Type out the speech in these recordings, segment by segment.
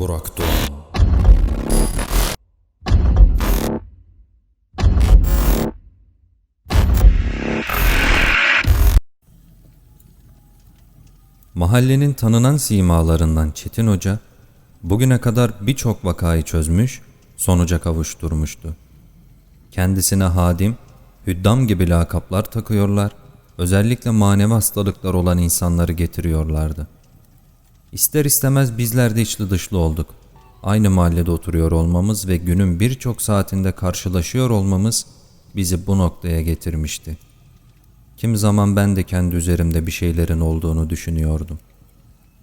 Burak Doğan Mahallenin tanınan simalarından Çetin Hoca, bugüne kadar birçok vakayı çözmüş, sonuca kavuşturmuştu. Kendisine hadim, hüddam gibi lakaplar takıyorlar, özellikle manevi hastalıklar olan insanları getiriyorlardı. İster istemez bizler de içli dışlı olduk. Aynı mahallede oturuyor olmamız ve günün birçok saatinde karşılaşıyor olmamız bizi bu noktaya getirmişti. Kim zaman ben de kendi üzerimde bir şeylerin olduğunu düşünüyordum.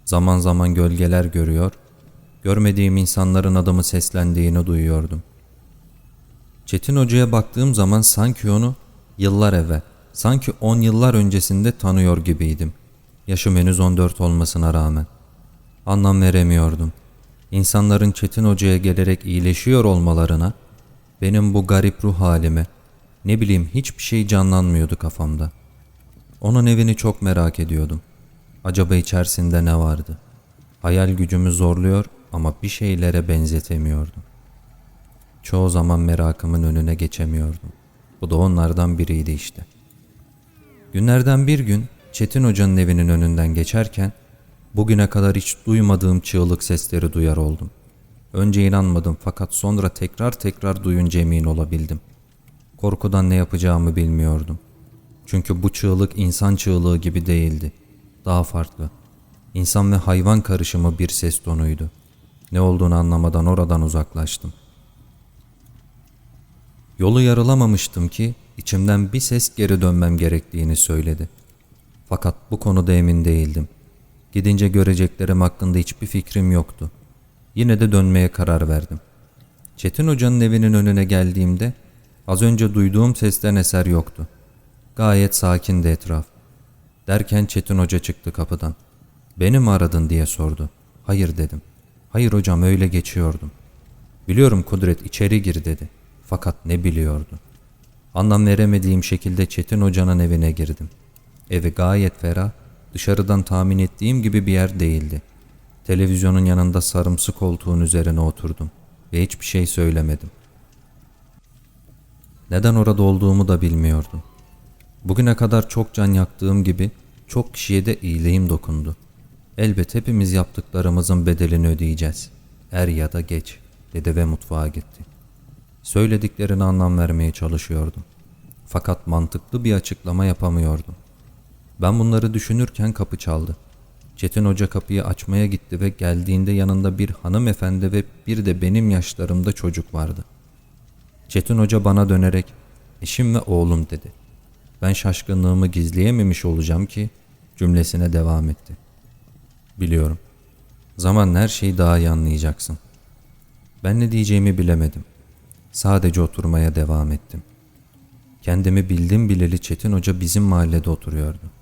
Zaman zaman gölgeler görüyor, görmediğim insanların adımı seslendiğini duyuyordum. Çetin Hoca'ya baktığım zaman sanki onu yıllar evvel, sanki 10 yıllar öncesinde tanıyor gibiydim. Yaşım henüz 14 olmasına rağmen. Anlam veremiyordum. İnsanların Çetin Hoca'ya gelerek iyileşiyor olmalarına, benim bu garip ruh halime, ne bileyim hiçbir şey canlanmıyordu kafamda. Onun evini çok merak ediyordum. Acaba içerisinde ne vardı? Hayal gücümü zorluyor ama bir şeylere benzetemiyordum. Çoğu zaman merakımın önüne geçemiyordum. Bu da onlardan biriydi işte. Günlerden bir gün Çetin Hoca'nın evinin önünden geçerken bugüne kadar hiç duymadığım çığlık sesleri duyar oldum. Önce inanmadım fakat sonra tekrar tekrar duyunca emin olabildim. Korkudan ne yapacağımı bilmiyordum. Çünkü bu çığlık insan çığlığı gibi değildi. Daha farklı. İnsan ve hayvan karışımı bir ses tonuydu. Ne olduğunu anlamadan oradan uzaklaştım. Yolu yarılamamıştım ki içimden bir ses geri dönmem gerektiğini söyledi. Fakat bu konuda emin değildim. Gidince göreceklerim hakkında hiçbir fikrim yoktu. Yine de dönmeye karar verdim. Çetin Hoca'nın evinin önüne geldiğimde az önce duyduğum sesten eser yoktu. Gayet sakindi etraf. Derken Çetin Hoca çıktı kapıdan. Beni mi aradın diye sordu. Hayır dedim. Hayır hocam öyle geçiyordum. Biliyorum Kudret içeri gir dedi. Fakat ne biliyordu? Anlam veremediğim şekilde Çetin Hoca'nın evine girdim. Evi gayet ferah, dışarıdan tahmin ettiğim gibi bir yer değildi. Televizyonun yanında sarımsı koltuğun üzerine oturdum ve hiçbir şey söylemedim. Neden orada olduğumu da bilmiyordum. Bugüne kadar çok can yaktığım gibi çok kişiye de iyiliğim dokundu. Elbet hepimiz yaptıklarımızın bedelini ödeyeceğiz. Er ya da geç dedi ve mutfağa gitti. Söylediklerine anlam vermeye çalışıyordum. Fakat mantıklı bir açıklama yapamıyordum. Ben bunları düşünürken kapı çaldı. Çetin Hoca kapıyı açmaya gitti ve geldiğinde yanında bir hanımefendi ve bir de benim yaşlarımda çocuk vardı. Çetin Hoca bana dönerek eşim ve oğlum dedi. Ben şaşkınlığımı gizleyememiş olacağım ki cümlesine devam etti. Biliyorum. Zaman her şeyi daha iyi anlayacaksın. Ben ne diyeceğimi bilemedim. Sadece oturmaya devam ettim. Kendimi bildim bileli Çetin Hoca bizim mahallede oturuyordu.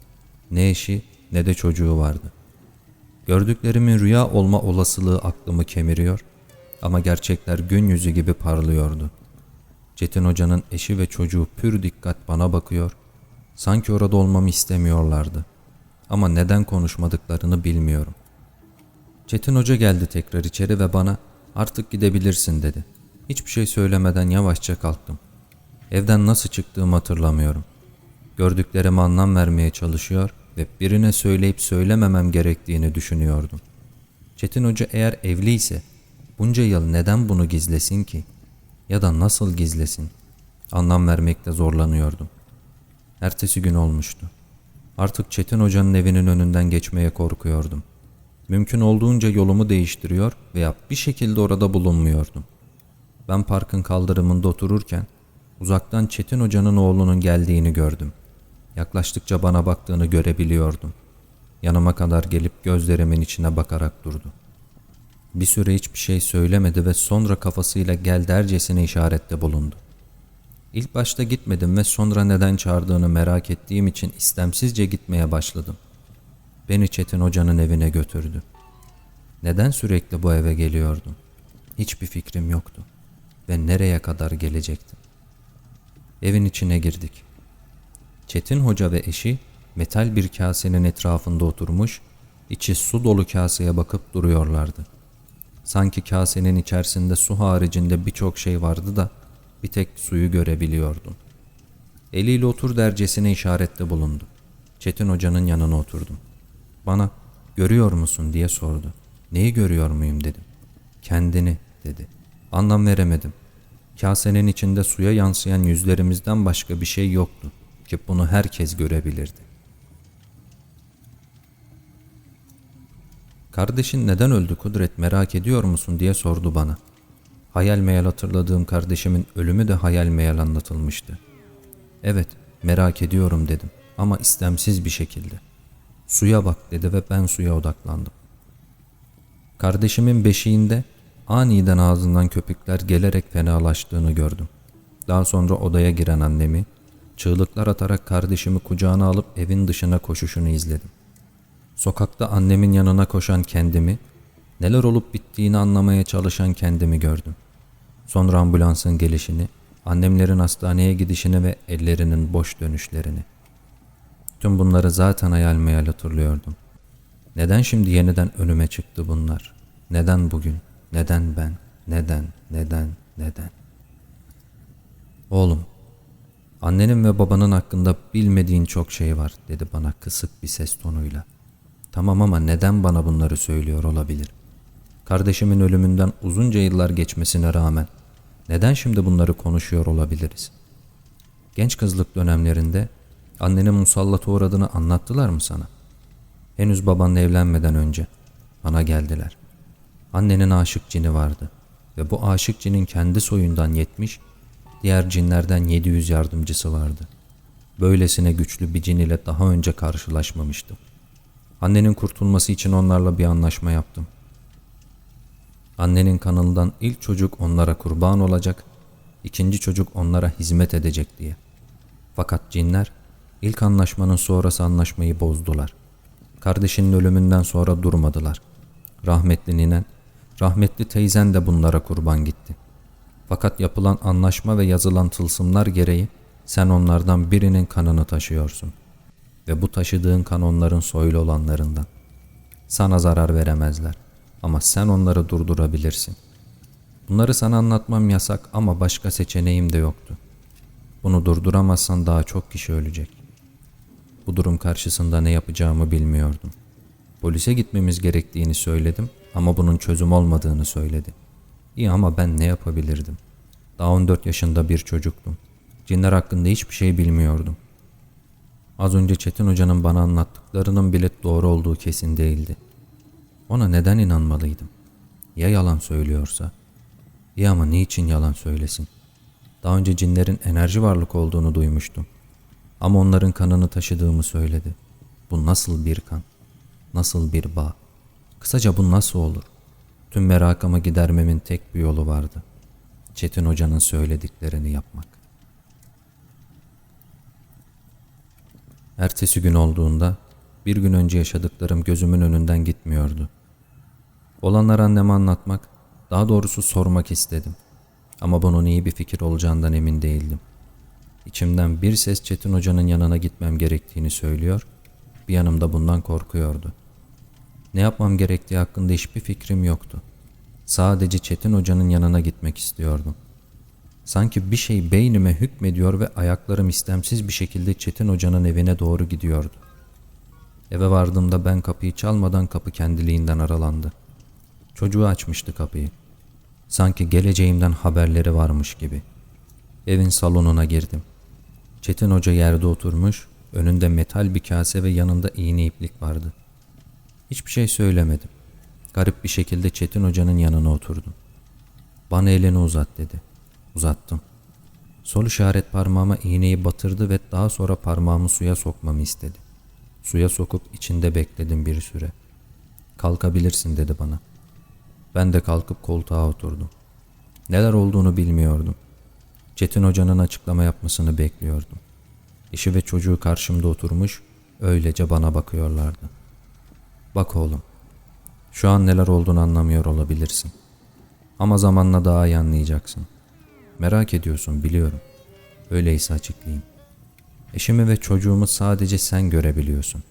Ne eşi ne de çocuğu vardı. Gördüklerimin rüya olma olasılığı aklımı kemiriyor ama gerçekler gün yüzü gibi parlıyordu. Çetin Hoca'nın eşi ve çocuğu pür dikkat bana bakıyor, sanki orada olmamı istemiyorlardı. Ama neden konuşmadıklarını bilmiyorum. Çetin Hoca geldi tekrar içeri ve bana artık gidebilirsin dedi. Hiçbir şey söylemeden yavaşça kalktım. Evden nasıl çıktığımı hatırlamıyorum. Gördüklerime anlam vermeye çalışıyor ve birine söyleyip söylememem gerektiğini düşünüyordum. Çetin Hoca eğer evliyse bunca yıl neden bunu gizlesin ki? Ya da nasıl gizlesin? Anlam vermekte zorlanıyordum. Ertesi gün olmuştu. Artık Çetin Hoca'nın evinin önünden geçmeye korkuyordum. Mümkün olduğunca yolumu değiştiriyor veya bir şekilde orada bulunmuyordum. Ben parkın kaldırımında otururken uzaktan Çetin Hoca'nın oğlunun geldiğini gördüm. Yaklaştıkça bana baktığını görebiliyordum. Yanıma kadar gelip gözlerimin içine bakarak durdu. Bir süre hiçbir şey söylemedi ve sonra kafasıyla gel dercesine işarette bulundu. İlk başta gitmedim ve sonra neden çağırdığını merak ettiğim için istemsizce gitmeye başladım. Beni Çetin Hoca'nın evine götürdü. Neden sürekli bu eve geliyordum? Hiçbir fikrim yoktu ve nereye kadar gelecektim. Evin içine girdik. Çetin Hoca ve eşi metal bir kasenin etrafında oturmuş, içi su dolu kaseye bakıp duruyorlardı. Sanki kasenin içerisinde su haricinde birçok şey vardı da bir tek suyu görebiliyordum. Eliyle otur dercesine işarette bulundu. Çetin Hoca'nın yanına oturdum. Bana görüyor musun diye sordu. Neyi görüyor muyum dedim. Kendini dedi. Anlam veremedim. Kasenin içinde suya yansıyan yüzlerimizden başka bir şey yoktu ki bunu herkes görebilirdi. Kardeşin neden öldü Kudret merak ediyor musun diye sordu bana. Hayal meyal hatırladığım kardeşimin ölümü de hayal meyal anlatılmıştı. Evet merak ediyorum dedim ama istemsiz bir şekilde. Suya bak dedi ve ben suya odaklandım. Kardeşimin beşiğinde aniden ağzından köpükler gelerek fenalaştığını gördüm. Daha sonra odaya giren annemi, çığlıklar atarak kardeşimi kucağına alıp evin dışına koşuşunu izledim. Sokakta annemin yanına koşan kendimi, neler olup bittiğini anlamaya çalışan kendimi gördüm. Sonra ambulansın gelişini, annemlerin hastaneye gidişini ve ellerinin boş dönüşlerini. Tüm bunları zaten hayal meyal hatırlıyordum. Neden şimdi yeniden önüme çıktı bunlar? Neden bugün? Neden ben? Neden? Neden? Neden? Oğlum, annenin ve babanın hakkında bilmediğin çok şey var dedi bana kısık bir ses tonuyla. Tamam ama neden bana bunları söylüyor olabilir? Kardeşimin ölümünden uzunca yıllar geçmesine rağmen neden şimdi bunları konuşuyor olabiliriz? Genç kızlık dönemlerinde annenin musallata uğradığını anlattılar mı sana? Henüz babanla evlenmeden önce bana geldiler. Annenin aşık cini vardı ve bu aşık cinin kendi soyundan 70, diğer cinlerden 700 yardımcısı vardı. Böylesine güçlü bir cin ile daha önce karşılaşmamıştım. Annenin kurtulması için onlarla bir anlaşma yaptım. Annenin kanından ilk çocuk onlara kurban olacak, ikinci çocuk onlara hizmet edecek diye. Fakat cinler ilk anlaşmanın sonrası anlaşmayı bozdular. Kardeşinin ölümünden sonra durmadılar. Rahmetli ninen, rahmetli teyzen de bunlara kurban gitti. Fakat yapılan anlaşma ve yazılan tılsımlar gereği sen onlardan birinin kanını taşıyorsun. Ve bu taşıdığın kan onların soylu olanlarından. Sana zarar veremezler ama sen onları durdurabilirsin. Bunları sana anlatmam yasak ama başka seçeneğim de yoktu. Bunu durduramazsan daha çok kişi ölecek. Bu durum karşısında ne yapacağımı bilmiyordum. Polise gitmemiz gerektiğini söyledim ama bunun çözüm olmadığını söyledi. İyi ama ben ne yapabilirdim? Daha 14 yaşında bir çocuktum. Cinler hakkında hiçbir şey bilmiyordum. Az önce Çetin Hoca'nın bana anlattıklarının bile doğru olduğu kesin değildi. Ona neden inanmalıydım? Ya yalan söylüyorsa? İyi ama niçin yalan söylesin? Daha önce cinlerin enerji varlık olduğunu duymuştum. Ama onların kanını taşıdığımı söyledi. Bu nasıl bir kan? Nasıl bir bağ? Kısaca bu nasıl olur? Tüm merakımı gidermemin tek bir yolu vardı. Çetin Hoca'nın söylediklerini yapmak. Ertesi gün olduğunda bir gün önce yaşadıklarım gözümün önünden gitmiyordu. Olanları anneme anlatmak, daha doğrusu sormak istedim. Ama bunun iyi bir fikir olacağından emin değildim. İçimden bir ses Çetin Hoca'nın yanına gitmem gerektiğini söylüyor, bir yanımda bundan korkuyordu. Ne yapmam gerektiği hakkında hiçbir fikrim yoktu. Sadece Çetin Hoca'nın yanına gitmek istiyordum. Sanki bir şey beynime hükmediyor ve ayaklarım istemsiz bir şekilde Çetin Hoca'nın evine doğru gidiyordu. Eve vardığımda ben kapıyı çalmadan kapı kendiliğinden aralandı. Çocuğu açmıştı kapıyı. Sanki geleceğimden haberleri varmış gibi. Evin salonuna girdim. Çetin Hoca yerde oturmuş, önünde metal bir kase ve yanında iğne iplik vardı. Hiçbir şey söylemedim. Garip bir şekilde Çetin Hoca'nın yanına oturdum. Bana elini uzat dedi. Uzattım. Sol işaret parmağıma iğneyi batırdı ve daha sonra parmağımı suya sokmamı istedi. Suya sokup içinde bekledim bir süre. Kalkabilirsin dedi bana. Ben de kalkıp koltuğa oturdum. Neler olduğunu bilmiyordum. Çetin Hoca'nın açıklama yapmasını bekliyordum. Eşi ve çocuğu karşımda oturmuş, öylece bana bakıyorlardı. Bak oğlum, şu an neler olduğunu anlamıyor olabilirsin. Ama zamanla daha iyi anlayacaksın. Merak ediyorsun biliyorum. Öyleyse açıklayayım. Eşimi ve çocuğumu sadece sen görebiliyorsun.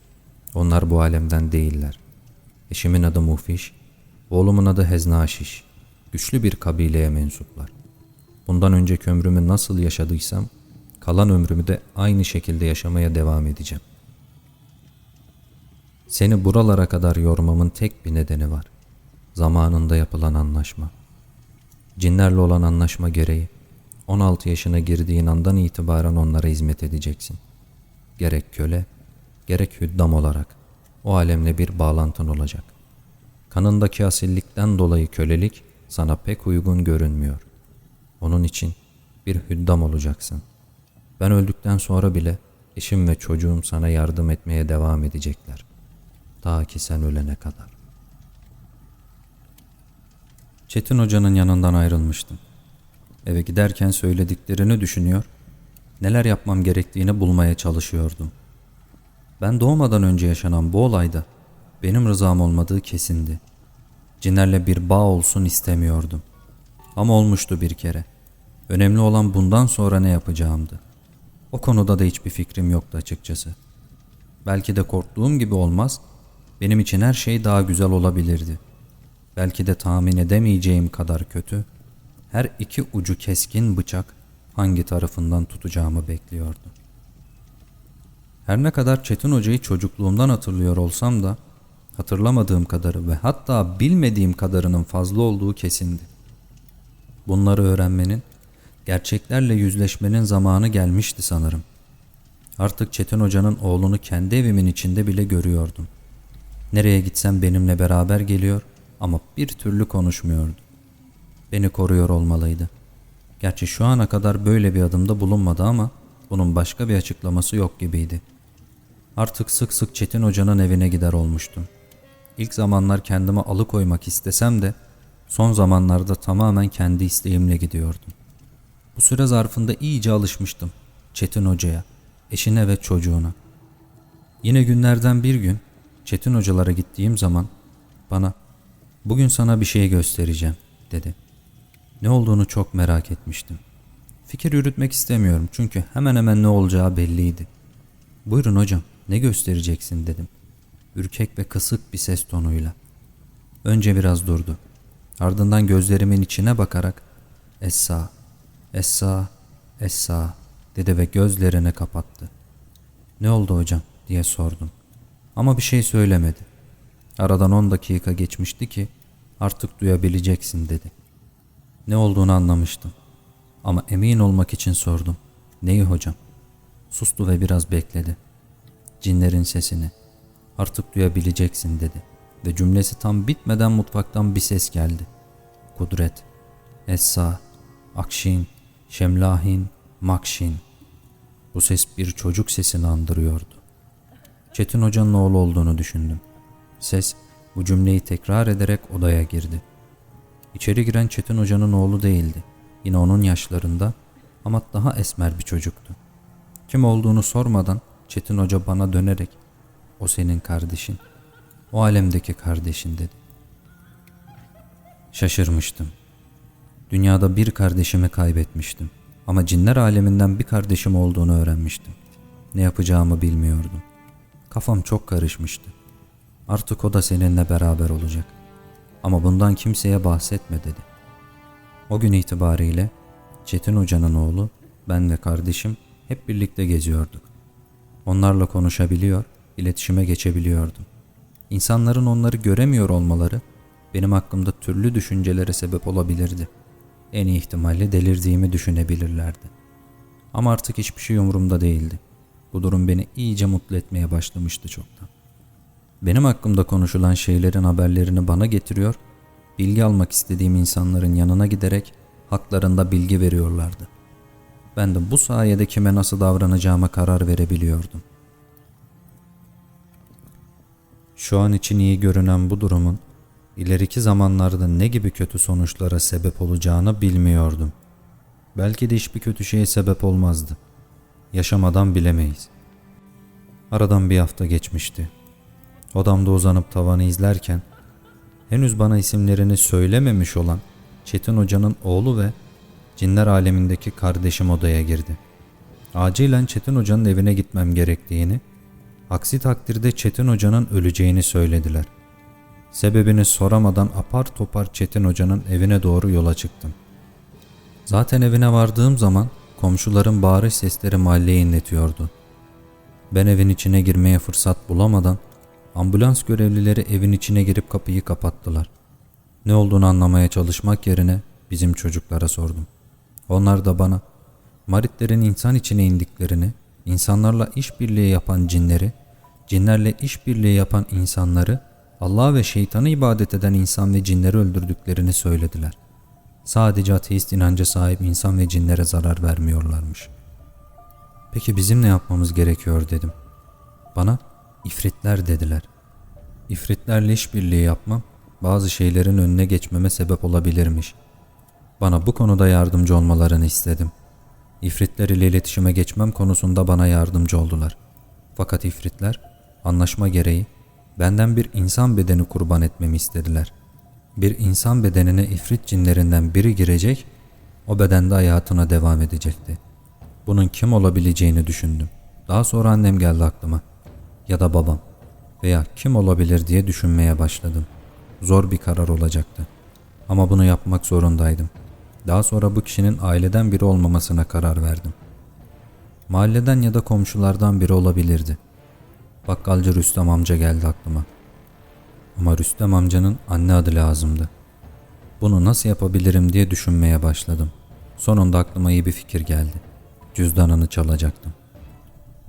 Onlar bu alemden değiller. Eşimin adı Mufiş, Oğlumun adı Heznaşiş. Güçlü bir kabileye mensuplar. Bundan önceki ömrümü nasıl yaşadıysam, kalan ömrümü de aynı şekilde yaşamaya devam edeceğim. Seni buralara kadar yormamın tek bir nedeni var. Zamanında yapılan anlaşma. Cinlerle olan anlaşma gereği 16 yaşına girdiğin andan itibaren onlara hizmet edeceksin. Gerek köle, gerek hüddam olarak o alemle bir bağlantın olacak. Kanındaki asillikten dolayı kölelik sana pek uygun görünmüyor. Onun için bir hüddam olacaksın. Ben öldükten sonra bile eşim ve çocuğum sana yardım etmeye devam edecekler. Ta ki sen ölene kadar. Çetin Hoca'nın yanından ayrılmıştım. Eve giderken söylediklerini düşünüyor, neler yapmam gerektiğini bulmaya çalışıyordum. Ben doğmadan önce yaşanan bu olayda benim rızam olmadığı kesindi. Cinlerle bir bağ olsun istemiyordum. Ama olmuştu bir kere. Önemli olan bundan sonra ne yapacağımdı. O konuda da hiçbir fikrim yoktu açıkçası. Belki de korktuğum gibi olmaz, benim için her şey daha güzel olabilirdi. Belki de tahmin edemeyeceğim kadar kötü, her iki ucu keskin bıçak hangi tarafından tutacağımı bekliyordu. Her ne kadar Çetin Hoca'yı çocukluğumdan hatırlıyor olsam da hatırlamadığım kadarı ve hatta bilmediğim kadarının fazla olduğu kesindi. Bunları öğrenmenin, gerçeklerle yüzleşmenin zamanı gelmişti sanırım. Artık Çetin Hoca'nın oğlunu kendi evimin içinde bile görüyordum. Nereye gitsem benimle beraber geliyor ama bir türlü konuşmuyordu. Beni koruyor olmalıydı. Gerçi şu ana kadar böyle bir adımda bulunmadı ama bunun başka bir açıklaması yok gibiydi. Artık sık sık Çetin Hoca'nın evine gider olmuştum. İlk zamanlar kendimi alıkoymak istesem de son zamanlarda tamamen kendi isteğimle gidiyordum. Bu süre zarfında iyice alışmıştım Çetin Hoca'ya, eşine ve çocuğuna. Yine günlerden bir gün Çetin Hocalara gittiğim zaman bana bugün sana bir şey göstereceğim dedi. Ne olduğunu çok merak etmiştim. Fikir yürütmek istemiyorum çünkü hemen hemen ne olacağı belliydi. Buyurun hocam ne göstereceksin dedim. Ürkek ve kısık bir ses tonuyla. Önce biraz durdu. Ardından gözlerimin içine bakarak Essa, Essa, Essa dedi ve gözlerini kapattı. Ne oldu hocam diye sordum. Ama bir şey söylemedi. Aradan on dakika geçmişti ki artık duyabileceksin dedi. Ne olduğunu anlamıştım. Ama emin olmak için sordum. Neyi hocam? Sustu ve biraz bekledi. Cinlerin sesini. Artık duyabileceksin dedi. Ve cümlesi tam bitmeden mutfaktan bir ses geldi. Kudret, Essa, Akşin, Şemlahin, Makşin. Bu ses bir çocuk sesini andırıyordu. Çetin Hoca'nın oğlu olduğunu düşündüm. Ses bu cümleyi tekrar ederek odaya girdi. İçeri giren Çetin Hoca'nın oğlu değildi. Yine onun yaşlarında ama daha esmer bir çocuktu. Kim olduğunu sormadan Çetin Hoca bana dönerek o senin kardeşin, o alemdeki kardeşin dedi. Şaşırmıştım. Dünyada bir kardeşimi kaybetmiştim ama cinler aleminden bir kardeşim olduğunu öğrenmiştim. Ne yapacağımı bilmiyordum. Kafam çok karışmıştı. Artık o da seninle beraber olacak. Ama bundan kimseye bahsetme dedi. O gün itibariyle Çetin Hoca'nın oğlu, ben ve kardeşim hep birlikte geziyorduk. Onlarla konuşabiliyor, iletişime geçebiliyordum. İnsanların onları göremiyor olmaları benim hakkımda türlü düşüncelere sebep olabilirdi. En iyi ihtimalle delirdiğimi düşünebilirlerdi. Ama artık hiçbir şey umurumda değildi. Bu durum beni iyice mutlu etmeye başlamıştı çoktan. Benim hakkımda konuşulan şeylerin haberlerini bana getiriyor, bilgi almak istediğim insanların yanına giderek haklarında bilgi veriyorlardı. Ben de bu sayede kime nasıl davranacağıma karar verebiliyordum. Şu an için iyi görünen bu durumun ileriki zamanlarda ne gibi kötü sonuçlara sebep olacağını bilmiyordum. Belki de hiçbir kötü şeye sebep olmazdı. Yaşamadan bilemeyiz. Aradan bir hafta geçmişti. Odamda uzanıp tavanı izlerken henüz bana isimlerini söylememiş olan Çetin Hoca'nın oğlu ve cinler alemindeki kardeşim odaya girdi. Acilen Çetin Hoca'nın evine gitmem gerektiğini, aksi takdirde Çetin Hoca'nın öleceğini söylediler. Sebebini soramadan apar topar Çetin Hoca'nın evine doğru yola çıktım. Zaten evine vardığım zaman komşuların bağırış sesleri mahalleyi inletiyordu. Ben evin içine girmeye fırsat bulamadan ambulans görevlileri evin içine girip kapıyı kapattılar. Ne olduğunu anlamaya çalışmak yerine bizim çocuklara sordum. Onlar da bana Maritlerin insan içine indiklerini, insanlarla işbirliği yapan cinleri, cinlerle işbirliği yapan insanları, Allah ve şeytanı ibadet eden insan ve cinleri öldürdüklerini söylediler. Sadece ateist inanca sahip insan ve cinlere zarar vermiyorlarmış. Peki bizim ne yapmamız gerekiyor dedim. Bana ifritler dediler. İfritlerle işbirliği yapmam bazı şeylerin önüne geçmeme sebep olabilirmiş. Bana bu konuda yardımcı olmalarını istedim. İfritler ile iletişime geçmem konusunda bana yardımcı oldular. Fakat ifritler anlaşma gereği benden bir insan bedeni kurban etmemi istediler. Bir insan bedenine ifrit cinlerinden biri girecek, o bedende hayatına devam edecekti. Bunun kim olabileceğini düşündüm. Daha sonra annem geldi aklıma. Ya da babam. Veya kim olabilir diye düşünmeye başladım. Zor bir karar olacaktı. Ama bunu yapmak zorundaydım. Daha sonra bu kişinin aileden biri olmamasına karar verdim. Mahalleden ya da komşulardan biri olabilirdi. Bakkalcı Rüstem amca geldi aklıma. Ama Rüstem amcanın anne adı lazımdı. Bunu nasıl yapabilirim diye düşünmeye başladım. Sonunda aklıma iyi bir fikir geldi. Cüzdanını çalacaktım.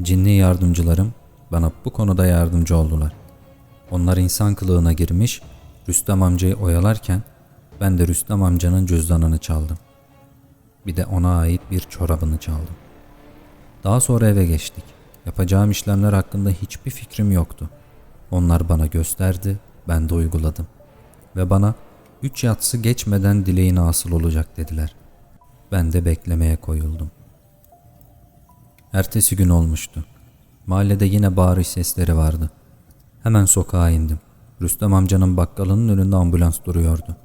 Cinli yardımcılarım bana bu konuda yardımcı oldular. Onlar insan kılığına girmiş, Rüstem amcayı oyalarken ben de Rüstem amcanın cüzdanını çaldım. Bir de ona ait bir çorabını çaldım. Daha sonra eve geçtik. Yapacağım işlemler hakkında hiçbir fikrim yoktu. Onlar bana gösterdi, ben de uyguladım. Ve bana üç yatsı geçmeden dileğin asıl olacak dediler. Ben de beklemeye koyuldum. Ertesi gün olmuştu. Mahallede yine bağırış sesleri vardı. Hemen sokağa indim. Rüstem amcanın bakkalının önünde ambulans duruyordu.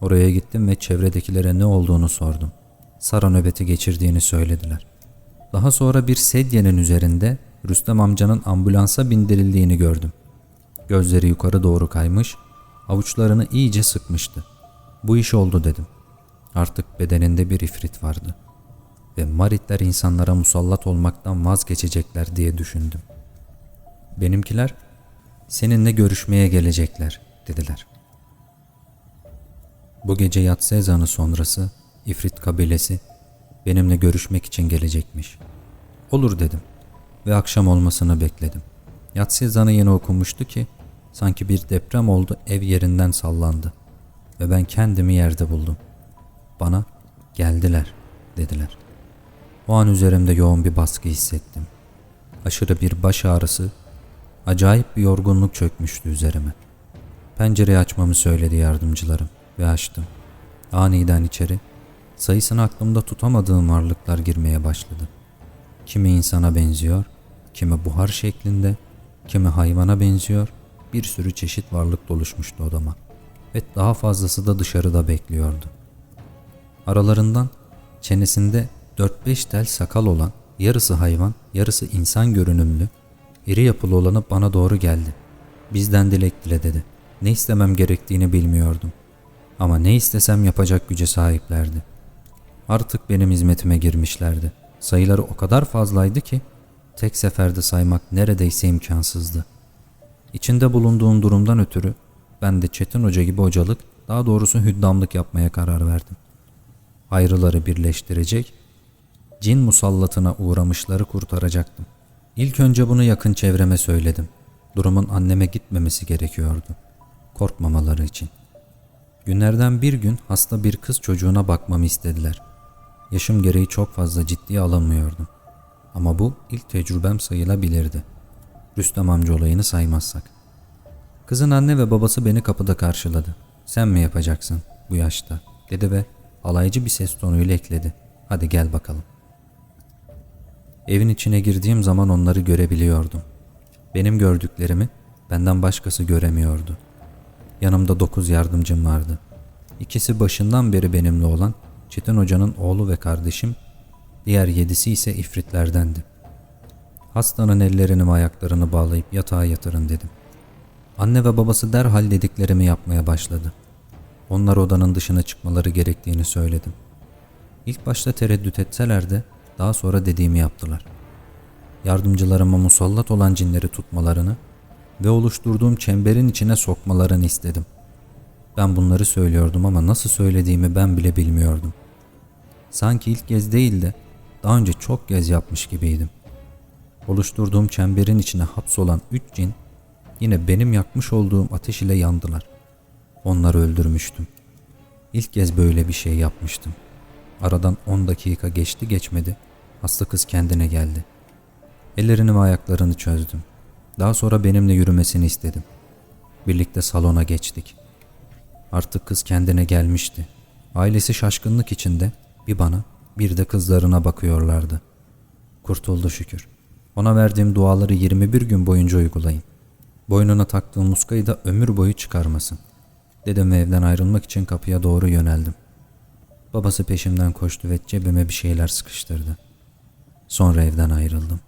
Oraya gittim ve çevredekilere ne olduğunu sordum. Sara nöbeti geçirdiğini söylediler. Daha sonra bir sedyenin üzerinde Rüstem amcanın ambulansa bindirildiğini gördüm. Gözleri yukarı doğru kaymış, avuçlarını iyice sıkmıştı. Bu iş oldu dedim. Artık bedeninde bir ifrit vardı. Ve Maritler insanlara musallat olmaktan vazgeçecekler diye düşündüm. Benimkiler seninle görüşmeye gelecekler dediler. Bu gece yatsı ezanı sonrası İfrit kabilesi benimle görüşmek için gelecekmiş. Olur dedim ve akşam olmasını bekledim. Yatsı ezanı yeni okunmuştu ki sanki bir deprem oldu ev yerinden sallandı ve ben kendimi yerde buldum. Bana geldiler dediler. O an üzerimde yoğun bir baskı hissettim. Aşırı bir baş ağrısı, acayip bir yorgunluk çökmüştü üzerime. Pencereyi açmamı söyledi yardımcılarım ve açtım. Aniden içeri sayısını aklımda tutamadığım varlıklar girmeye başladı. Kimi insana benziyor, kimi buhar şeklinde, kimi hayvana benziyor, bir sürü çeşit varlık doluşmuştu odama ve daha fazlası da dışarıda bekliyordu. Aralarından çenesinde 4-5 tel sakal olan, yarısı hayvan, yarısı insan görünümlü, iri yapılı olanı bana doğru geldi. Bizden dilek dile dedi. Ne istemem gerektiğini bilmiyordum. Ama ne istesem yapacak güce sahiplerdi. Artık benim hizmetime girmişlerdi. Sayıları o kadar fazlaydı ki tek seferde saymak neredeyse imkansızdı. İçinde bulunduğum durumdan ötürü ben de Çetin Hoca gibi hocalık, daha doğrusu hüddamlık yapmaya karar verdim. Ayrıları birleştirecek, cin musallatına uğramışları kurtaracaktım. İlk önce bunu yakın çevreme söyledim. Durumun anneme gitmemesi gerekiyordu. Korkmamaları için. Günlerden bir gün hasta bir kız çocuğuna bakmamı istediler. Yaşım gereği çok fazla ciddiye alınmıyordum. Ama bu ilk tecrübem sayılabilirdi. Rüstem amca olayını saymazsak. Kızın anne ve babası beni kapıda karşıladı. Sen mi yapacaksın bu yaşta? dedi ve alaycı bir ses tonuyla ekledi. Hadi gel bakalım. Evin içine girdiğim zaman onları görebiliyordum. Benim gördüklerimi benden başkası göremiyordu. Yanımda dokuz yardımcım vardı. İkisi başından beri benimle olan Çetin Hoca'nın oğlu ve kardeşim, diğer yedisi ise ifritlerdendi. Hastanın ellerini ve ayaklarını bağlayıp yatağa yatırın dedim. Anne ve babası derhal dediklerimi yapmaya başladı. Onlar odanın dışına çıkmaları gerektiğini söyledim. İlk başta tereddüt etseler de daha sonra dediğimi yaptılar. Yardımcılarıma musallat olan cinleri tutmalarını ve oluşturduğum çemberin içine sokmalarını istedim. Ben bunları söylüyordum ama nasıl söylediğimi ben bile bilmiyordum. Sanki ilk kez değil de daha önce çok kez yapmış gibiydim. Oluşturduğum çemberin içine hapsolan üç cin yine benim yakmış olduğum ateş ile yandılar. Onları öldürmüştüm. İlk kez böyle bir şey yapmıştım. Aradan 10 dakika geçti geçmedi. Hasta kız kendine geldi. Ellerini ve ayaklarını çözdüm. Daha sonra benimle yürümesini istedim. Birlikte salona geçtik. Artık kız kendine gelmişti. Ailesi şaşkınlık içinde bir bana bir de kızlarına bakıyorlardı. Kurtuldu şükür. Ona verdiğim duaları 21 gün boyunca uygulayın. Boynuna taktığım muskayı da ömür boyu çıkarmasın. Dedim ve evden ayrılmak için kapıya doğru yöneldim. Babası peşimden koştu ve cebime bir şeyler sıkıştırdı. Sonra evden ayrıldım.